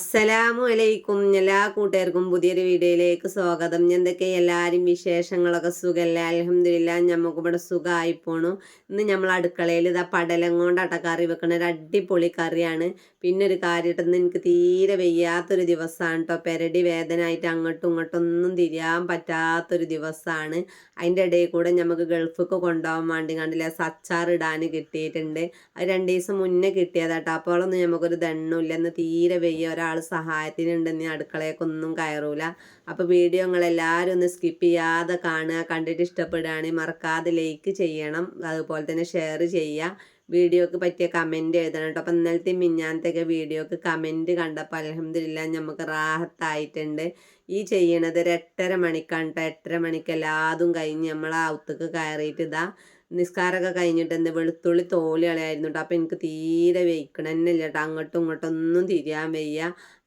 അസ്സലാമു അലൈക്കും എല്ലാ കൂട്ടുകാർക്കും പുതിയൊരു വീഡിയോയിലേക്ക് സ്വാഗതം. എന്തൊക്കെ എല്ലാവരും വിശേഷങ്ങളൊക്കെ സുഖമല്ല അലഹമില്ല നമുക്ക് സുഖമായി പോണു. ഇന്ന് നമ്മൾ അടുക്കളയിൽ ഇതാ പടലം കൊണ്ടാട്ട കറി വെക്കണ ഒരു അടിപൊളി കറിയാണ്. പിന്നെ ഒരു കാര്യമായിട്ട് എനിക്ക് തീരെ വയ്യാത്തൊരു ദിവസമാണ് കേട്ടോ പെരടി വേദന ആയിട്ട് അങ്ങോട്ടും ഇങ്ങോട്ടും ഒന്നും തിരിയാൻ പറ്റാത്തൊരു ദിവസമാണ് അതിന്റെ ഇടയിൽ കൂടെ നമുക്ക് ഗൾഫിക്ക് കൊണ്ടുപോകാൻ വേണ്ടി കണ്ടില്ല സച്ചാർ ഇടാൻ കിട്ടിയിട്ടുണ്ട്. അത് രണ്ട് ദിവസം മുന്നേ കിട്ടിയതാട്ടോ അപ്പോഴൊന്നും നമുക്കൊരു ദണ്ണില്ല എന്ന് തീരെ വയ്യ. ഒരാൾ സഹായത്തിനുണ്ടെന്ന് അടുക്കളയൊക്കൊന്നും കയറൂല. അപ്പോൾ വീഡിയോ നിങ്ങളെല്ലാവരും ഒന്ന് സ്കിപ്പ് ചെയ്യാതെ കാണുക കണ്ടിട്ട് ഇഷ്ടപ്പെടുകയാണെങ്കിൽ മറക്കാതെ ലൈക്ക് ചെയ്യണം. അതുപോലെ തന്നെ ഷെയർ ചെയ്യുക. വീഡിയോക്ക് പറ്റിയ കമന്റ് എഴുതണം കേട്ടോ. അപ്പം ഇന്നലത്തെ മിഞ്ഞാനത്തെയൊക്കെ വീഡിയോക്ക് കമന്റ് കണ്ടപ്പോൾ അലഹമില്ല നമുക്ക് റാഹത്തായിട്ടുണ്ട്. ഈ ചെയ്യണത് ഒരു എട്ടര മണിക്കാണ് കേട്ടോ. എട്ടര മണിക്ക് എല്ലാതും കഴിഞ്ഞ് നമ്മൾ ഔത്തക്ക് കയറിയിട്ട് ഇതാ നിസ്കാരമൊക്കെ കഴിഞ്ഞിട്ട് എന്ത് വെളുത്തുള്ളി തോലി കളയായിരുന്നു കേട്ടോ അപ്പം എനിക്ക് തീരെ വെയ്ക്കണം തന്നെ ഇല്ല കേട്ടോ അങ്ങോട്ടും ഇങ്ങോട്ടും ഒന്നും തിരിയാൻ വയ്യ.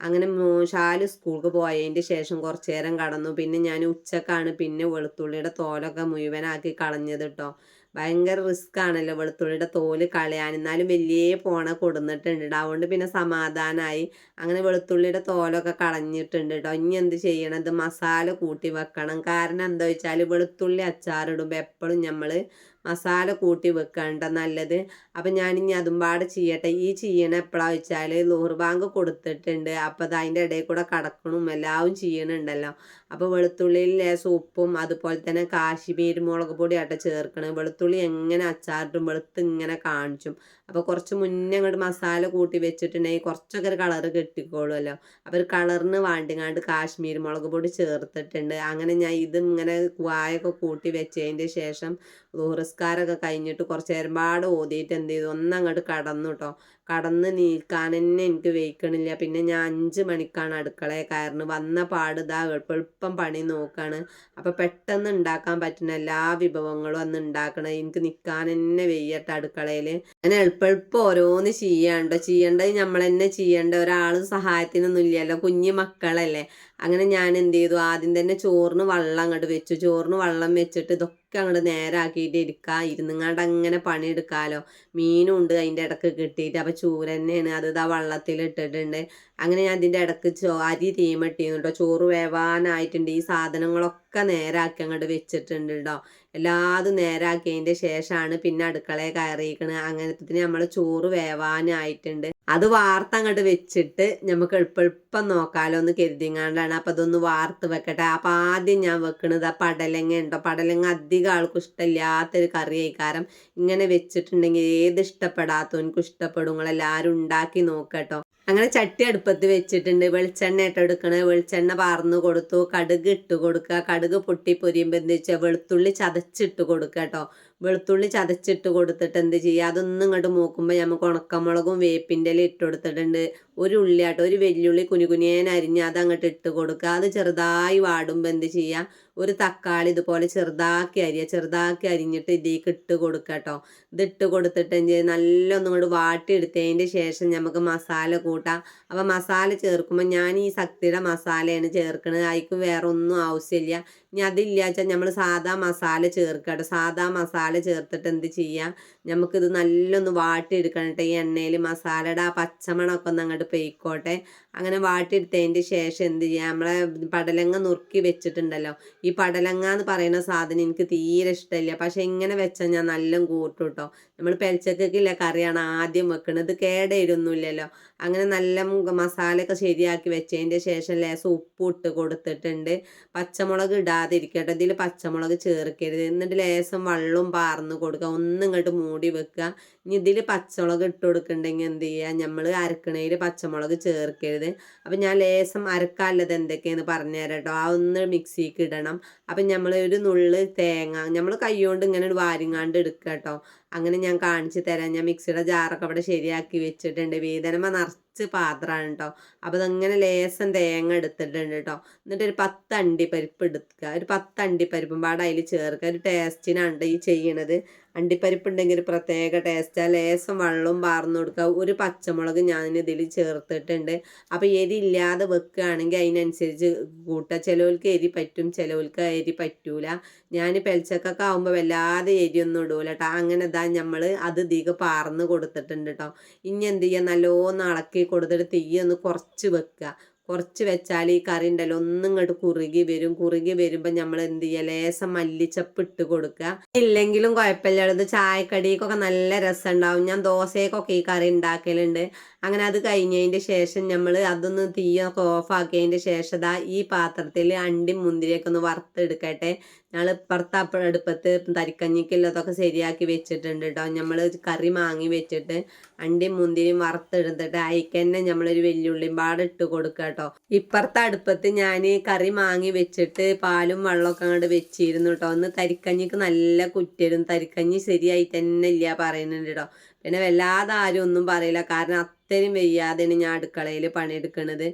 അങ്ങനെ ഷാൽ സ്കൂൾക്ക് പോയതിന്റെ ശേഷം കുറച്ച് നേരം കടന്നു. പിന്നെ ഞാൻ ഉച്ചക്കാണ് പിന്നെ വെളുത്തുള്ളിയുടെ തോലൊക്കെ മുഴുവനാക്കി കളഞ്ഞത് കേട്ടോ ഭയങ്കര റിസ്ക് ആണല്ലോ വെളുത്തുള്ളിയുടെ തോൽ കളയാൻ. എന്നാലും വലിയ പോണ കൊടുന്നിട്ടുണ്ട് അതുകൊണ്ട് പിന്നെ സമാധാനമായി അങ്ങനെ വെളുത്തുള്ളിയുടെ തോലൊക്കെ കളഞ്ഞിട്ടുണ്ട് കേട്ടോ ഇനി എന്ത് ചെയ്യണം ഇത് മസാല കൂട്ടി വെക്കണം. കാരണം എന്താ വെച്ചാൽ വെളുത്തുള്ളി അച്ചാറിടുമ്പോൾ എപ്പോഴും നമ്മൾ മസാല കൂട്ടി വെക്കേണ്ട നല്ലത്. അപ്പം ഞാനിനി അതും പാടെ ചെയ്യട്ടെ. ഈ ചെയ്യണ എപ്പോഴാ വെച്ചാൽ നൂറ് ബാങ്ക് കൊടുത്തിട്ടുണ്ട്. അപ്പം അത് അതിന്റെ ഇടയിൽ കൂടെ കടക്കണം എല്ലാവും ചെയ്യണുണ്ടല്ലോ. അപ്പോൾ വെളുത്തുള്ളിയിൽ ലേശം ഉപ്പും അതുപോലെ തന്നെ കാശ്മീരി മുളക് പൊടി ആട്ടെ ചേർക്കണം. വെളുത്തുള്ളി എങ്ങനെ അച്ചാറിട്ടും വെളുത്ത് ഇങ്ങനെ കാണിച്ചും. അപ്പോൾ കുറച്ച് മുന്നേ അങ്ങോട്ട് മസാല കൂട്ടി വെച്ചിട്ടുണ്ടെങ്കിൽ കുറച്ചൊക്കെ ഒരു കളറ് കിട്ടിക്കോളുമല്ലോ അപ്പോൾ ഒരു കളറിന് വാണ്ടിങ്ങാണ്ട് കാശ്മീർ മുളക് പൊടി ചേർത്തിട്ടുണ്ട്. അങ്ങനെ ഞാൻ ഇത് ഇങ്ങനെ വായൊക്കെ കൂട്ടി വെച്ചതിന്റെ ശേഷം ദൂഹസ്കാരമൊക്കെ കഴിഞ്ഞിട്ട് കുറച്ച് നേരം പാട് ഓതിയിട്ട് എന്ത് ചെയ്തു? ഒന്നങ്ങോട്ട് കടന്നു കേട്ടോ കടന്ന് നീക്കാൻ തന്നെ എനിക്ക് വെയ്ക്കണില്ല. പിന്നെ ഞാൻ അഞ്ച് മണിക്കാണ് അടുക്കളയെ കയറുന്നത് വന്ന പാട് ഇതാ എളുപ്പം പണി നോക്കാണ്. അപ്പോൾ പെട്ടെന്ന് ഉണ്ടാക്കാൻ പറ്റുന്ന എല്ലാ വിഭവങ്ങളും അന്ന് ഉണ്ടാക്കണം എനിക്ക് നിൽക്കാൻ തന്നെ വെയ്യട്ടെ അടുക്കളയിൽ അങ്ങനെ എളുപ്പം ഓരോന്ന് ചെയ്യാണ്ടോ. ചെയ്യേണ്ടത് നമ്മൾ തന്നെ ചെയ്യേണ്ട. ഒരാൾ സഹായത്തിനൊന്നും ഇല്ലല്ലോ കുഞ്ഞു മക്കളല്ലേ. അങ്ങനെ ഞാൻ എന്ത് ചെയ്തു? ആദ്യം തന്നെ ചോറിന് വെള്ളം അങ്ങോട്ട് വെച്ചു. ചോറിന് വെള്ളം വെച്ചിട്ട് ഇതൊക്കെ അങ്ങോട്ട് നേരാക്കിയിട്ട് ഇരിക്കുക ഇരുന്നുങ്ങാണ്ട് അങ്ങനെ പണിയെടുക്കാമല്ലോ മീനും ഉണ്ട് അതിന്റെ ഇടയ്ക്ക് കിട്ടിയിട്ട്. അപ്പോൾ ചൂര തന്നെയാണ് അത് ഇതാ വെള്ളത്തിൽ ഇട്ടിട്ടുണ്ട് അങ്ങനെ ഞാൻ ഇതിന്റെ ഇടയ്ക്ക് ചോ അരി തീമട്ടിയിരുന്നു കേട്ടോ ചോറ് വേവാനായിട്ടുണ്ട്. ഈ സാധനങ്ങളൊക്കെ നേരാക്കി അങ്ങോട്ട് വെച്ചിട്ടുണ്ട് കേട്ടോ എല്ലാതും നേരാക്കിയതിന്റെ ശേഷമാണ് പിന്നെ അടുക്കളയെ കയറിയിരിക്കണത് അങ്ങനത്തെ നമ്മൾ ചോറ് വേവാനായിട്ടുണ്ട്. അത് വാർത്ത അങ്ങോട്ട് വെച്ചിട്ട് നമുക്ക് എളുപ്പം നോക്കാലോ എന്ന് കരുതിങ്ങാണ്ടാണ്. അപ്പം അതൊന്ന് വാർത്ത് വെക്കട്ടെ. അപ്പം ആദ്യം ഞാൻ വെക്കണത് ആ പടലങ്ങ ഉണ്ടോ? പടലങ്ങ അധികം ആൾക്കും ഇഷ്ടമില്ലാത്തൊരു കറി കഴിക്കാരം ഇങ്ങനെ വെച്ചിട്ടുണ്ടെങ്കിൽ ഏത് ഇഷ്ടപ്പെടാത്തവനക്കും ഇഷ്ടപ്പെടും. നിങ്ങളെല്ലാവരും ഉണ്ടാക്കി നോക്കട്ടോ അങ്ങനെ ചട്ടി അടുപ്പത്ത് വെച്ചിട്ടുണ്ട്. വെളിച്ചെണ്ണ ഇട്ട് എടുക്കണേ. വെളിച്ചെണ്ണ പാർന്നു കൊടുത്തു. കടുക് ഇട്ട് കൊടുക്കുക. കടുക് പൊട്ടി പൊരിയുമ്പോൾ എന്ത് വെച്ചാൽ വെളുത്തുള്ളി ചതച്ചിട്ട് കൊടുക്കുക കേട്ടോ. വെളുത്തുള്ളി ചതച്ചിട്ട് കൊടുത്തിട്ട് എന്ത് ചെയ്യുക അതൊന്നും ഇങ്ങോട്ട് മൂക്കുമ്പോൾ നമുക്ക് ഉണക്കമുളകും വേപ്പിന്റെ ഇല ഇട്ട് കൊടുത്തിട്ടുണ്ട്. ഒരു ഉള്ളിയാട്ടോ. ഒരു വെല്ലുള്ളി കുനുകുനിയേൻ അരിഞ്ഞ് അത് അങ്ങോട്ട് ഇട്ട് കൊടുക്കുക. അത് ചെറുതായി വാടുമ്പോൾ എന്ത് ചെയ്യുക ഒരു തക്കാളി ഇതുപോലെ ചെറുതാക്കി അരിയുക ചെറുതാക്കി അരിഞ്ഞിട്ട് ഇതിലേക്ക് ഇട്ട് കൊടുക്കുക കേട്ടോ ഇതിട്ട് കൊടുത്തിട്ട് ചെയ്യുക നല്ല ഒന്നും ഇങ്ങോട്ട് വാട്ടിയെടുത്തതിന്റെ ശേഷം നമുക്ക് മസാല കൂട്ടാം. അപ്പോൾ മസാല ചേർക്കുമ്പോൾ ഞാൻ ഈ ശക്തിയുടെ മസാലയാണ് ചേർക്കുന്നത് അതിക്ക് വേറെ ഒന്നും ആവശ്യമില്ല. ഇനി അതില്ല വെച്ചാൽ നമ്മൾ സാധാ മസാല ചേർക്കാം സാധാ മസാല ചേർത്തിട്ട് എന്ത് ചെയ്യാം? നമുക്കിത് നല്ലൊന്ന് വാട്ടിയെടുക്കണം കേട്ടോ ഈ എണ്ണയിൽ മസാലയുടെ ആ പച്ചമണമൊക്കെ ഒന്ന് അങ്ങോട്ട് പെയ്ക്കോട്ടെ. അങ്ങനെ വാട്ടിയെടുത്തതിന്റെ ശേഷം എന്ത് ചെയ്യുക നമ്മളെ പടലങ്ങ നുറുക്കി വെച്ചിട്ടുണ്ടല്ലോ. ഈ പടലങ്ങ എന്ന് പറയുന്ന സാധനം എനിക്ക് തീരെ ഇഷ്ടമില്ല. പക്ഷെ ഇങ്ങനെ വെച്ചാൽ ഞാൻ നല്ല കൂട്ടും കേട്ടോ നമ്മൾ പെലച്ചക്കില്ല കറിയാണ് ആദ്യം വെക്കുന്നത് കേടയിരുന്നില്ലല്ലോ അങ്ങനെ നല്ല മസാലയൊക്കെ ശരിയാക്കി വെച്ചതിന്റെ ശേഷം ലേശം ഉപ്പ് ഇട്ട് കൊടുത്തിട്ടുണ്ട്. പച്ചമുളക് ഇടാതിരിക്കട്ടെ. ഇതിൽ പച്ചമുളക് ചേർക്കരുത്. എന്നിട്ട് ലേശം വെള്ളവും പാർന്ന് കൊടുക്കുക. ഒന്നും ഇങ്ങോട്ട് മൂടി വെക്കുക. ഇനി ഇതിൽ പച്ചമുളക് ഇട്ട് കൊടുക്കണ്ടെങ്കിൽ എന്ത് ചെയ്യുക? നമ്മൾ അരക്കണയിൽ പച്ചമുളക് ചേർക്കരുത്. അപ്പം ഞാൻ ലേശം അരക്കാല്ലത് എന്തൊക്കെയെന്ന് പറഞ്ഞുതരാം കേട്ടോ. ആ ഒന്ന് മിക്സിക്ക് ഇടണം. അപ്പം നമ്മൾ ഒരു നുള്ള് തേങ്ങ. നമ്മൾ കൈ കൊണ്ട് ഇങ്ങനെ വാരിങ്ങാണ്ട് എടുക്കുക കേട്ടോ. അങ്ങനെ ഞാൻ കാണിച്ചു തരാം. ഞാൻ മിക്സിയുടെ ജാറൊക്കെ അവിടെ ശരിയാക്കി വെച്ചിട്ടുണ്ട്. വേദനമ പാത്രമാണ് കേട്ടോ അപ്പോൾ അതങ്ങനെ ലേസം തേങ്ങ എടുത്തിട്ടുണ്ട് കേട്ടോ എന്നിട്ട് ഒരു പത്ത് അണ്ടിപ്പരിപ്പ് എടുക്കുക. ഒരു പത്ത് അണ്ടിപ്പരിപ്പും പാടെ അതിൽ ചേർക്കുക. ഒരു ടേസ്റ്റിനാണ് ഈ ചെയ്യണത്. അണ്ടിപ്പരിപ്പ് ഉണ്ടെങ്കിൽ ഒരു പ്രത്യേക ടേസ്റ്റ് ലേസം വെള്ളവും പാർന്നു കൊടുക്കുക. ഒരു പച്ചമുളക് ഞാൻ ഇതിൽ ചേർത്തിട്ടുണ്ട്. അപ്പോൾ എരി ഇല്ലാതെ വെക്കുകയാണെങ്കിൽ അതിനനുസരിച്ച് കൂട്ടുക. ചിലവർക്ക് എരി പറ്റും ചിലവർക്ക് എരി പറ്റൂല. ഞാൻ പെൽച്ചക്കൊക്കെ ആകുമ്പോൾ വല്ലാതെ എരിയൊന്നും ഇടൂല കേട്ടോ അങ്ങനെ ഇതാ നമ്മൾ അത് ഇതിക്ക് പാർന്ന് കൊടുത്തിട്ടുണ്ട് കേട്ടോ ഇനി എന്ത് ചെയ്യുക നല്ലോണം ഇളക്കി ആക്കി കൊടുത്തിട്ട് തീ ഒന്ന് കുറച്ച് വെക്കുക. കുറച്ച് വെച്ചാൽ ഈ കറി ഉണ്ടല്ലോ ഒന്നും ഇങ്ങോട്ട് കുറുകി വരും. കുറുകി വരുമ്പോൾ നമ്മൾ എന്ത് ചെയ്യുക? ലേസം മല്ലിച്ചപ്പ് ഇട്ട് കൊടുക്കുക. ഇല്ലെങ്കിലും കുഴപ്പമില്ല. ഇത് ചായക്കടിക്കൊക്കെ നല്ല രസം ഉണ്ടാവും. ഞാൻ ദോശക്കൊക്കെ ഈ കറി ഉണ്ടാക്കലുണ്ട്. അങ്ങനെ അത് കഴിഞ്ഞതിന്റെ ശേഷം നമ്മൾ അതൊന്ന് തീയൊക്കെ ഓഫാക്കിയതിന്റെ ശേഷം ദാ ഈ പാത്രത്തിൽ അണ്ടി മുന്തിരിയൊക്കെ ഒന്ന് വറുത്തെടുക്കട്ടെ. ഞങ്ങൾ പുറത്ത് അടുപ്പത്ത് തരിക്കഞ്ഞിക്കുള്ളതൊക്കെ ശരിയാക്കി വെച്ചിട്ടുണ്ട് കേട്ടോ നമ്മൾ കറി മാങ്ങി വെച്ചിട്ട് അണ്ടിയും മുന്തിരിയും വറുത്തെടുത്തിട്ട് അതിക്ക് തന്നെ നമ്മളൊരു വെല്ലുള്ളിയും പാടെ ഇട്ട് കൊടുക്കുക കേട്ടോ ഇപ്പുറത്തെ അടുപ്പത്ത് ഞാൻ കറി മാങ്ങി വെച്ചിട്ട് പാലും വെള്ളമൊക്കെ അങ്ങോട്ട് വെച്ചിരുന്നു കേട്ടോ ഒന്ന് തരിക്കഞ്ഞിക്ക് നല്ല കുറ്റരും തരിക്കഞ്ഞി ശരിയായിട്ട് തന്നെ ഇല്ല പറയുന്നുണ്ട് കേട്ടോ പിന്നെ വല്ലാതെ ആരും ഒന്നും പറയില്ല. കാരണം അത്രയും വയ്യാതെയാണ് ഞാൻ അടുക്കളയിൽ പണിയെടുക്കുന്നത്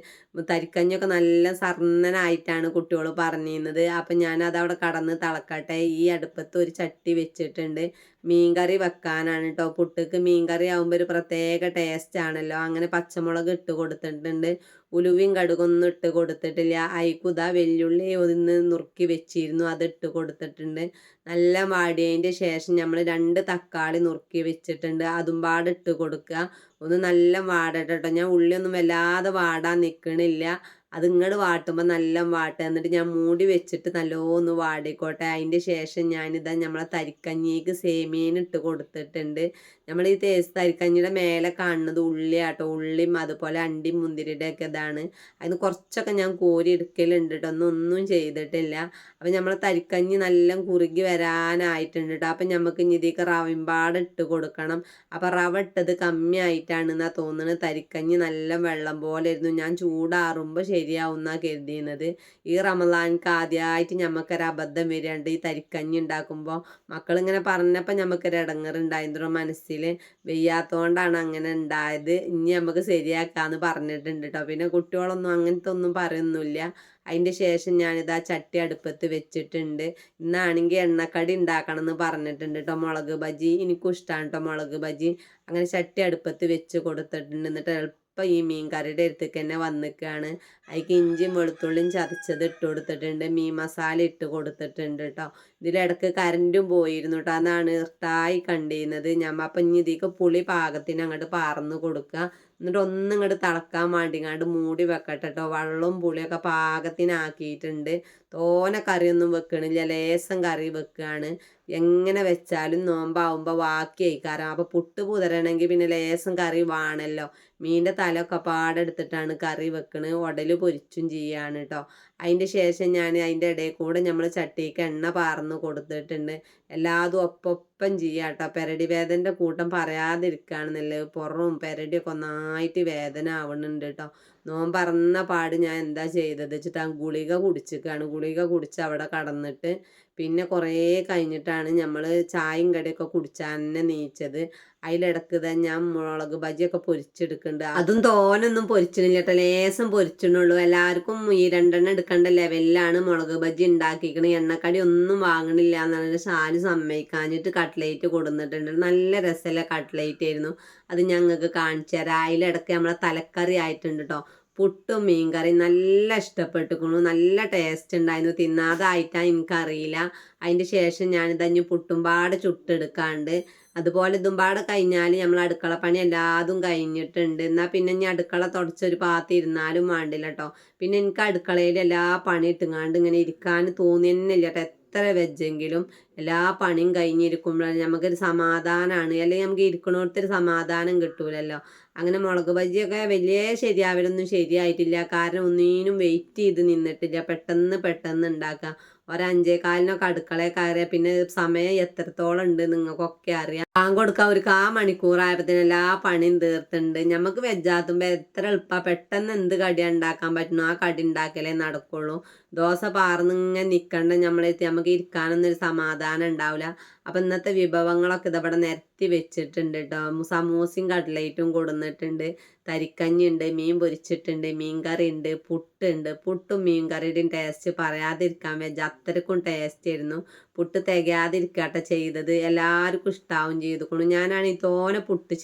തരിക്കഞ്ഞൊക്കെ നല്ല സർണനായിട്ടാണ് കുട്ടികൾ പറഞ്ഞിരുന്നത്. അപ്പം ഞാൻ കടന്ന് തിളക്കട്ടെ. ഈ അടുപ്പത്ത് ഒരു ചട്ടി വെച്ചിട്ടുണ്ട്. മീൻകറി വെക്കാനാണ് കേട്ടോ പുട്ടുക്ക് മീൻകറി ആകുമ്പോൾ ഒരു പ്രത്യേക ടേസ്റ്റ് ആണല്ലോ. അങ്ങനെ പച്ചമുളക് ഇട്ട് കൊടുത്തിട്ടുണ്ട്. ഉലുവയും കടുകൊന്നും ഇട്ട് കൊടുത്തിട്ടില്ല. അയക്കുത വെല്ലുള്ളി ഒന്ന് നുറുക്കി വെച്ചിരുന്നു. അത് ഇട്ട് കൊടുത്തിട്ടുണ്ട്. നല്ല വാടിയതിന്റെ ശേഷം നമ്മൾ രണ്ട് തക്കാളി നുറുക്കി വെച്ചിട്ടുണ്ട്. അതും പാടിട്ട് കൊടുക്കുക. ഒന്ന് നല്ല വാടട്ടെ കേട്ടോ ഞാൻ ഉള്ളിയൊന്നും വല്ലാതെ വാടാൻ നിൽക്കണില്ല അത് ഇങ്ങോട്ട് വാട്ടുമ്പോൾ നല്ല വാട്ടുക എന്നിട്ട് ഞാൻ മൂടി വെച്ചിട്ട് നല്ലോന്ന് വാടിക്കോട്ടെ. അതിന്റെ ശേഷം ഞാനിതാ നമ്മളെ തരിക്കഞ്ഞിക്ക് സേമീൻ ഇട്ട് കൊടുത്തിട്ടുണ്ട്. നമ്മൾ ഈ തേസ് തരിക്കഞ്ഞിയുടെ മേലെ കാണുന്നത് ഉള്ളിയാട്ടോ. ഉള്ളിയും അതുപോലെ അണ്ടി മുന്തിരിയുടെ ഒക്കെ ഇതാണ്. അതിന് കുറച്ചൊക്കെ ഞാൻ കോരി എടുക്കലുണ്ട് കേട്ടോ ഒന്നും ചെയ്തിട്ടില്ല. അപ്പം നമ്മളെ തരിക്കഞ്ഞി നല്ല കുറുകി വരാനായിട്ടുണ്ട് കേട്ടോ അപ്പം നമുക്ക് ഇനി ഇതിലേക്ക് റവിമ്പാട് ഇട്ട് കൊടുക്കണം. അപ്പം റവ ഇട്ടത് കമ്മിയായിട്ടാണ് എന്നാ തോന്നുന്നത് തരിക്കഞ്ഞി നല്ല വെള്ളം പോലെ ഇരുന്നു ഞാൻ ചൂടാറുമ്പോൾ ശരിയാവുന്ന കരുതിയുന്നത് ഈ റമദാൻക്ക് ആദ്യമായിട്ട് ഞമ്മക്കൊരു അബദ്ധം വരികയുണ്ട് ഈ തരിക്കഞ്ഞി ഉണ്ടാക്കുമ്പോൾ മക്കളിങ്ങനെ പറഞ്ഞപ്പോൾ ഞമ്മക്കൊരു ഇടങ്ങറുണ്ടായിരുന്നു മനസ്സിൽ വെയ്യാത്തോണ്ടാണ് അങ്ങനെ ഉണ്ടായത്. ഇനി നമുക്ക് ശരിയാക്കാന്ന് പറഞ്ഞിട്ടുണ്ട് കേട്ടോ പിന്നെ കുട്ടികളൊന്നും അങ്ങനത്തെ ഒന്നും പറയുന്നില്ല. അതിന്റെ ശേഷം ഞാനിതാ ചട്ടി അടുപ്പത്ത് വെച്ചിട്ടുണ്ട്. ഇന്നാണെങ്കിൽ എണ്ണക്കടി ഉണ്ടാക്കണം എന്ന് പറഞ്ഞിട്ടുണ്ട് കേട്ടോ മുളക് ബജി. എനിക്കും ഇഷ്ടമാണ് കേട്ടോ മുളക് ബജി. അങ്ങനെ ചട്ടി അടുപ്പത്ത് വെച്ച് കൊടുത്തിട്ടുണ്ട്. എന്നിട്ട് എളുപ്പം ഈ മീൻ കറിയുടെ അടുത്തേക്ക് തന്നെ വന്നിക്കുകയാണ് അതിക്ക് ഇഞ്ചിയും വെളുത്തുള്ളിയും ചതച്ചത് ഇട്ട് കൊടുത്തിട്ടുണ്ട്. മീൻ മസാല ഇട്ട് കൊടുത്തിട്ടുണ്ട് കേട്ടോ ഇതിലിടക്ക് കറന്റും പോയിരുന്നു കേട്ടോ അതാണ് ഇർട്ടായി കണ്ടിരുന്നത്. ഞമ്മ അപ്പം ഇനി ഇതിക്ക് പുളി പാകത്തിന് അങ്ങോട്ട് പാർന്ന് കൊടുക്കുക എന്നിട്ട് ഒന്നും ഇങ്ങോട്ട് തിളക്കാൻ വേണ്ടിങ്ങാണ്ട് മൂടി വെക്കട്ടെ കേട്ടോ വെള്ളവും പുളിയൊക്കെ പാകത്തിനാക്കിയിട്ടുണ്ട്. തോനെ കറിയൊന്നും വെക്കണില്ല. ലേസം കറി വെക്കുകയാണ് എങ്ങനെ വെച്ചാലും നോമ്പാവുമ്പോൾ ബാക്കി കാരണം അപ്പോൾ പുട്ട് പുതരണമെങ്കിൽ പിന്നെ ലേസം കറി വേണമല്ലോ മീന്റെ തലയൊക്കെ പാടെടുത്തിട്ടാണ് കറി വെക്കണത് ഉടൽ പൊരിച്ചും ചെയ്യാണ് കേട്ടോ അതിന്റെ ശേഷം ഞാൻ അതിന്റെ ഇടയിൽ കൂടെ നമ്മൾ ചട്ടിക്ക് എണ്ണ പാർന്ന് കൊടുത്തിട്ടുണ്ട്. എല്ലാതും ഒപ്പൊപ്പം ചെയ്യാം കേട്ടോ പെരടി വേദന്റെ കൂട്ടം പറയാതിരിക്കുകയാണെന്നല്ലേ പുറവും പെരടിയൊക്കെ ഒന്നായിട്ട് വേദന ആവുന്നുണ്ട് കേട്ടോ നോൻ പറഞ്ഞ പാട് ഞാൻ എന്താ ചെയ്തത്? വെച്ചിട്ട് ആ ഗുളിക കുടിച്ചിക്കാണ്. ഗുളിക കുടിച്ച് അവിടെ കടന്നിട്ട് പിന്നെ കുറേ കഴിഞ്ഞിട്ടാണ് നമ്മൾ ചായയും കടിയൊക്കെ കുടിച്ചാൽ തന്നെ നീച്ചത്. അതിലിടക്ക് തന്നെ ഞാൻ മുളക് ബജിയൊക്കെ പൊരിച്ചെടുക്കുന്നുണ്ട് അതും തോനൊന്നും പൊരിച്ചിട്ടില്ല കേട്ടോ ലേസം പൊരിച്ചിട്ടുള്ളൂ എല്ലാവർക്കും ഈ രണ്ടെണ്ണം എടുക്കേണ്ട ലെവലിലാണ് മുളക് ബജി ഉണ്ടാക്കിക്കണത് എണ്ണക്കടി ഒന്നും വാങ്ങണില്ല എന്നുള്ള ഷാൽ സമ്മതിക്കാഞ്ഞിട്ട് കട്ട്ലേറ്റ് കൊടുന്നിട്ടുണ്ട്. നല്ല രസമല്ല കട്ട്ലേറ്റ് ആയിരുന്നു. അത് ഞങ്ങൾക്ക് കാണിച്ചു തരാം. അതിലിടക്ക് നമ്മളെ തലക്കറി ആയിട്ടുണ്ട് കേട്ടോ പുട്ടും മീൻകറി നല്ല ഇഷ്ടപ്പെട്ടിരിക്കുന്നു നല്ല ടേസ്റ്റ് ഉണ്ടായിരുന്നു തിന്നാതായിട്ടാ എനിക്കറിയില്ല. അതിന്റെ ശേഷം ഞാനിതഞ്ഞ് പുട്ടുംപാട് ചുട്ടെടുക്കാണ്ട്. അതുപോലെ ഇതുംപാട് കഴിഞ്ഞാൽ നമ്മൾ അടുക്കള പണി എല്ലാതും കഴിഞ്ഞിട്ടുണ്ട്. എന്നാൽ പിന്നെ ഇനി അടുക്കള തുടച്ചൊരു പാത്തി ഇരുന്നാലും വേണ്ടില്ല കേട്ടോ പിന്നെ എനിക്ക് അടുക്കളയിൽ എല്ലാ പണി ഇട്ടുങ്ങാണ്ട് ഇങ്ങനെ ഇരിക്കാൻ തോന്നി കേട്ടോ എത്ര വെജെങ്കിലും എല്ലാ പണിയും കഴിഞ്ഞിരിക്കുമ്പോഴാണ് നമുക്കൊരു സമാധാനമാണ് അല്ലെങ്കിൽ നമുക്ക് ഇരിക്കണോടത്തൊരു സമാധാനം കിട്ടൂലല്ലോ. അങ്ങനെ മുളക് ബജിയൊക്കെ വലിയ ശരിയാവലൊന്നും ശരിയായിട്ടില്ല. കാരണം ഒന്നിനും വെയിറ്റ് ചെയ്ത് നിന്നിട്ടില്ല. പെട്ടെന്ന് പെട്ടെന്ന് ഉണ്ടാക്കുക ഒരഞ്ചേ കാലിനൊക്കെ അടുക്കളയെ കയറിയാൽ പിന്നെ സമയം എത്രത്തോളം ഉണ്ട് നിങ്ങൾക്കൊക്കെ അറിയാം. കാം കൊടുക്കാൻ ഒരു കാ മണിക്കൂറായപ്പത്തിന് എല്ലാ പണിയും തീർത്തുണ്ട്. നമുക്ക് വെജാത്തുമ്പോൾ എത്ര എളുപ്പ. പെട്ടെന്ന് എന്ത് കടി ഉണ്ടാക്കാൻ പറ്റുന്നു ആ കടി ഉണ്ടാക്കലേ നടക്കുള്ളൂ. ദോശ പാർന്ന് ഇങ്ങനെ നിൽക്കണ്ട നമ്മളെത്തി നമുക്ക് ഇരിക്കാനൊന്നും ഒരു സമാധാനം ഉണ്ടാവില്ല അപ്പം ഇന്നത്തെ വിഭവങ്ങളൊക്കെ ഇതവിടെ നിരത്തി വെച്ചിട്ടുണ്ട് കേട്ടോ സമൂസയും കട്ലേറ്റും കൊടുന്നിട്ടുണ്ട്. തരിക്കഞ്ഞി ഉണ്ട് മീൻ പൊരിച്ചിട്ടുണ്ട് മീൻ കറി ഉണ്ട് പുട്ടുണ്ട്. പുട്ടും മീൻ കറിയുടെയും ടേസ്റ്റ് പറയാതിരിക്കാൻ വെച്ച അത്രക്കും ടേസ്റ്റ് ആയിരുന്നു. പുട്ട് തികയാതിരിക്കട്ടെ ചെയ്തത്. എല്ലാവർക്കും ഇഷ്ടാവും ചെയ്തുകൊണ്ടു ഞാനാണെങ്കിൽ തോനെ പുട്ട്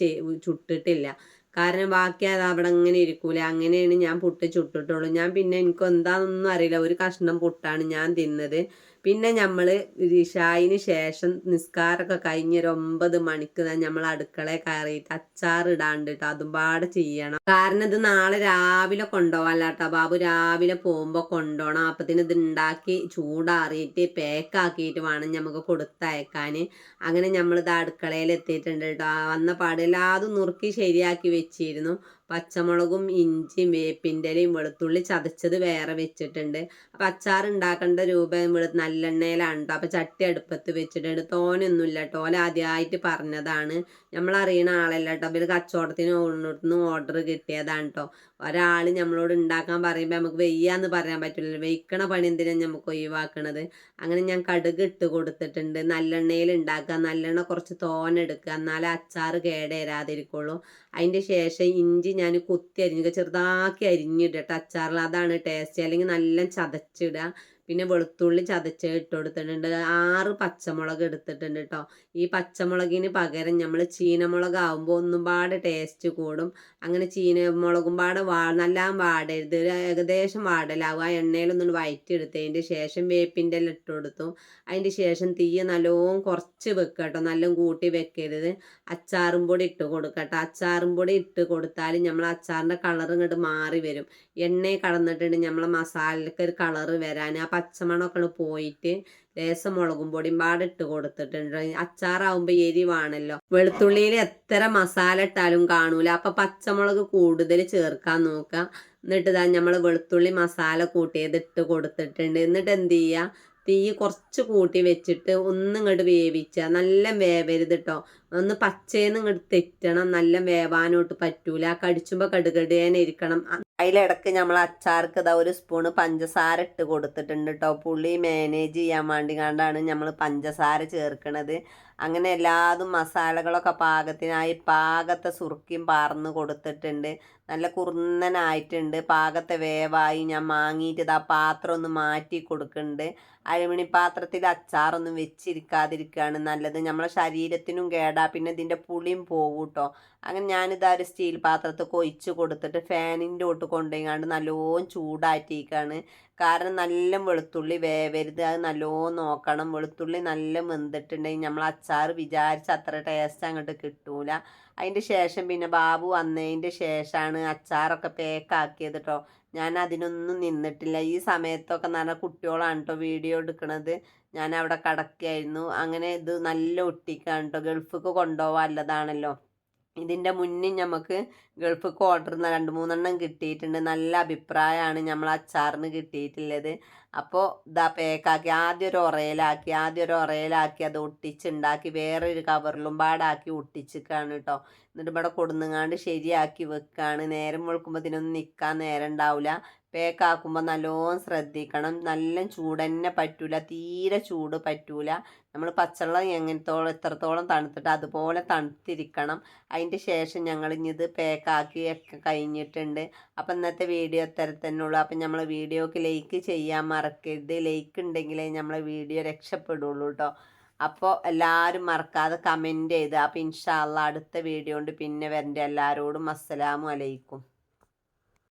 ചുട്ടിട്ടില്ല. കാരണം ബാക്കി അത് അവിടെ അങ്ങനെ ഇരിക്കൂല. അങ്ങനെയാണ് ഞാൻ പുട്ട് ചുട്ടിട്ടുള്ളൂ. ഞാൻ പിന്നെ എനിക്ക് എന്താണെന്നൊന്നും അറിയില്ല. ഒരു കഷ്ണം പുട്ടാണ് ഞാൻ തിന്നത്. പിന്നെ നമ്മൾ ഇഷായിന് ശേഷം നിസ്കാരമൊക്കെ കഴിഞ്ഞ് ഒരു ഒമ്പത് മണിക്ക് തന്നെ നമ്മൾ അടുക്കളയിൽ കയറിയിട്ട് അച്ചാർ ഇടാണ്ട് കേട്ടോ അതും പാടെ ചെയ്യണം. കാരണം ഇത് നാളെ രാവിലെ കൊണ്ടുപോകാല്ല കേട്ടോ ബാബു രാവിലെ പോകുമ്പോൾ കൊണ്ടുപോകണം. അപ്പത്തിന് ഇത് ഉണ്ടാക്കി ചൂടാറിയിട്ട് പാക്കാക്കിയിട്ട് വേണം നമുക്ക് കൊടുത്തയക്കാൻ അങ്ങനെ നമ്മളിത് അടുക്കളയിൽ എത്തിയിട്ടുണ്ട് കേട്ടോ വന്ന പാടെല്ലാം അത് നുറുക്കി ശരിയാക്കി വെച്ചിരുന്നു. പച്ചമുളകും ഇഞ്ചിയും വേപ്പിന്റെലയും വെളുത്തുള്ളി ചതച്ചത് വേറെ വെച്ചിട്ടുണ്ട്. അപ്പം അച്ചാർ ഉണ്ടാക്കേണ്ട രൂപം വെളു നല്ലെണ്ണയിലാണ് കേട്ടോ അപ്പം ചട്ടി അടുപ്പത്ത് വെച്ചിട്ടുണ്ട്. തോനൊന്നുമില്ല കേട്ടോ ഓല ആദ്യമായിട്ട് പറഞ്ഞതാണ്. നമ്മൾ അറിയണ ആളല്ല കേട്ടോ അവർ കച്ചവടത്തിന് നിന്ന് ഓർഡർ കിട്ടിയതാണ് കേട്ടോ ഒരാൾ നമ്മളോട് ഉണ്ടാക്കാൻ പറയുമ്പോൾ നമുക്ക് വെയ്യാന്ന് പറയാൻ പറ്റില്ല വെയ്ക്കണ പണി എന്തിനാണ് നമുക്ക് ഒഴിവാക്കണത്? അങ്ങനെ ഞാൻ കടുക് ഇട്ട് കൊടുത്തിട്ടുണ്ട്. നല്ലെണ്ണയിൽ ഉണ്ടാക്കുക നല്ലെണ്ണ കുറച്ച് തോനെടുക്കുക എന്നാലേ അച്ചാർ കേടേരാതിരിക്കുള്ളൂ അതിന്റെ ശേഷം ഇഞ്ചി ഞാൻ കുത്തി അരിഞ്ഞുക ചെറുതാക്കി അരിഞ്ഞിടട്ടെ അച്ചാറിൽ അതാണ് ടേസ്റ്റ് അല്ലെങ്കിൽ നല്ല ചതച്ചിടുക പിന്നെ വെളുത്തുള്ളി ചതച്ച് ഇട്ട് ആറ് പച്ചമുളക് എടുത്തിട്ടുണ്ട് കേട്ടോ ഈ പച്ചമുളകിന് പകരം നമ്മൾ ചീനമുളക് ആകുമ്പോൾ ഒന്നും പാടെ ടേസ്റ്റ് കൂടും. അങ്ങനെ ചീനമുളകും പാടെ വാ നല്ല വാടരുത്. ഏകദേശം വാടലാവും. ആ എണ്ണയിലൊന്നും വയറ്റിയെടുത്തതിന്റെ ശേഷം വേപ്പിന്റെ എല്ലാം ഇട്ട് കൊടുത്തു അതിന്റെ ശേഷം തീയ നല്ലോം കുറച്ച് വെക്കുക കേട്ടോ നല്ല കൂട്ടി വെക്കരുത്. അച്ചാറും പൊടി ഇട്ട് കൊടുക്കട്ടോ അച്ചാറും പൊടി ഇട്ട് കൊടുത്താൽ നമ്മൾ അച്ചാറിന്റെ കളർ ഇങ്ങോട്ട് മാറി വരും. എണ്ണയെ കടന്നിട്ടുണ്ട് നമ്മളെ മസാലയ്ക്ക് ഒരു കളറ് വരാൻ. ആ പച്ചമണമൊക്കെ പോയിട്ട് ലേശം മുളകും പൊടിയും പാടിട്ട് കൊടുത്തിട്ടുണ്ട്. അച്ചാറാവുമ്പോൾ എരിവാണല്ലോ വെളുത്തുള്ളിയിൽ എത്ര മസാല ഇട്ടാലും കാണൂല. അപ്പൊ പച്ചമുളക് കൂടുതൽ ചേർക്കാൻ നോക്കുക എന്നിട്ട് ഇതാ നമ്മൾ വെളുത്തുള്ളി മസാല കൂട്ടിയത് ഇട്ട് കൊടുത്തിട്ടുണ്ട്. എന്നിട്ട് എന്ത് ചെയ്യുക തീ കുറച്ച് കൂട്ടി വെച്ചിട്ട് ഒന്നും ഇങ്ങോട്ട് വേവിച്ച നല്ല വേവരുത് കേട്ടോ ഒന്ന് പച്ചേന്ന് ഇങ്ങോട്ട് തെറ്റണം നല്ല വേവാനോട്ട് പറ്റൂല. കടിച്ചുമ്പോൾ കടുകടേനെ ഇരിക്കണം. അതിലിടക്ക് നമ്മൾ അച്ചാർക്ക് ഇതാ ഒരു സ്പൂണ് പഞ്ചസാര ഇട്ട് കൊടുത്തിട്ടുണ്ട് കേട്ടോ പുളി മാനേജ് ചെയ്യാൻ വേണ്ടി കണ്ടാണ് നമ്മൾ പഞ്ചസാര ചേർക്കണത്. അങ്ങനെ എല്ലാതും മസാലകളൊക്കെ പാകത്തിനായി പാകത്തെ സുറുക്കിയും പാർന്ന് കൊടുത്തിട്ടുണ്ട്. നല്ല കുറുന്നനായിട്ടുണ്ട്. പാകത്തെ വേവായി ഞാൻ വാങ്ങിയിട്ട് ഇതാ പാത്രം ഒന്ന് മാറ്റി കൊടുക്കുന്നുണ്ട് അലുമിണി പാത്രത്തിൽ അച്ചാറൊന്നും വെച്ചിരിക്കാതിരിക്കുകയാണ് നല്ലത്. നമ്മളെ ശരീരത്തിനും കേടാ. പിന്നെ ഇതിന്റെ പുളിയും പോകും കേട്ടോ അങ്ങനെ ഞാനിതാ ഒരു സ്റ്റീൽ പാത്രത്തിൽ കൊയിച്ച് കൊടുത്തിട്ട് ഫാനിന്റെ ഒട്ട് കൊണ്ടുപോയിങ്ങാണ്ട് നല്ലോണം ചൂടാറ്റിയിരിക്കുകയാണ് കാരണം നല്ല വെളുത്തുള്ളി വേവരുത്. അത് നല്ലോണം നോക്കണം. വെളുത്തുള്ളി നല്ല വെന്തിട്ടുണ്ടെങ്കിൽ നമ്മൾ അച്ചാർ വിചാരിച്ച അത്ര ടേസ്റ്റ് അങ്ങോട്ട് കിട്ടൂല. അതിന്റെ ശേഷം പിന്നെ ബാബു വന്നതിന്റെ ശേഷമാണ് അച്ചാറൊക്കെ പേക്കാക്കിയത് കേട്ടോ ഞാൻ അതിനൊന്നും നിന്നിട്ടില്ല. ഈ സമയത്തൊക്കെ നല്ല കുട്ടികളാണ് കേട്ടോ വീഡിയോ എടുക്കണത്. ഞാൻ അവിടെ കിടക്കുകയായിരുന്നു അങ്ങനെ ഇത് നല്ല ഒട്ടിക്കാണ് കേട്ടോ ഗൾഫിക്ക് കൊണ്ടുപോകാൻ ഇതിന്റെ മുന്നേ നമുക്ക് ഗൾഫിക്ക് ഓർഡർ രണ്ട് മൂന്നെണ്ണം കിട്ടിയിട്ടുണ്ട്. നല്ല അഭിപ്രായമാണ് നമ്മൾ അച്ചാറിന് കിട്ടിയിട്ടുള്ളത്. അപ്പോൾ ഇതാ പേക്കാക്കി ആദ്യം ഒരു ഒറയിലാക്കി ആദ്യം ഒരു ഒറയിലാക്കി അത് ഒട്ടിച്ചുണ്ടാക്കി വേറൊരു കവറിലും പാടാക്കി ഒട്ടിച്ചിക്കാണ് കേട്ടോ എന്നിട്ട് ഇവിടെ കൊടുന്നുങ്ങാണ്ട് ശരിയാക്കി വെക്കുകയാണ് നേരം വെളുക്കുമ്പോൾ ഇതിനൊന്നും നിൽക്കാൻ നേരം ഉണ്ടാവില്ല പേക്കാക്കുമ്പോൾ നല്ലോണം ശ്രദ്ധിക്കണം. നല്ല ചൂട് തന്നെ പറ്റൂല. തീരെ ചൂട് പറ്റൂല. നമ്മൾ പച്ചവെള്ളം എങ്ങനത്തോളം എത്രത്തോളം തണുത്തിട്ട് അതുപോലെ തണുത്തിരിക്കണം. അതിന്റെ ശേഷം ഞങ്ങൾ ഇത് പാക്കാക്കി ഒക്കെ കഴിഞ്ഞിട്ടുണ്ട്. അപ്പം ഇന്നത്തെ വീഡിയോ ഉള്ളൂ അപ്പം നമ്മൾ വീഡിയോക്ക് ലൈക്ക് ചെയ്യാൻ മറക്കരുത്. ലൈക്ക് ഉണ്ടെങ്കിലേ നമ്മളെ വീഡിയോ രക്ഷപ്പെടുള്ളൂ കേട്ടോ അപ്പോൾ എല്ലാവരും മറക്കാതെ കമന്റ് ചെയ്ത്. അപ്പോൾ ഇൻഷാല്ല അടുത്ത വീഡിയോ കൊണ്ട് പിന്നെ വരണ്ട. എല്ലാവരോടും അസ്സലാമു അലൈക്കും.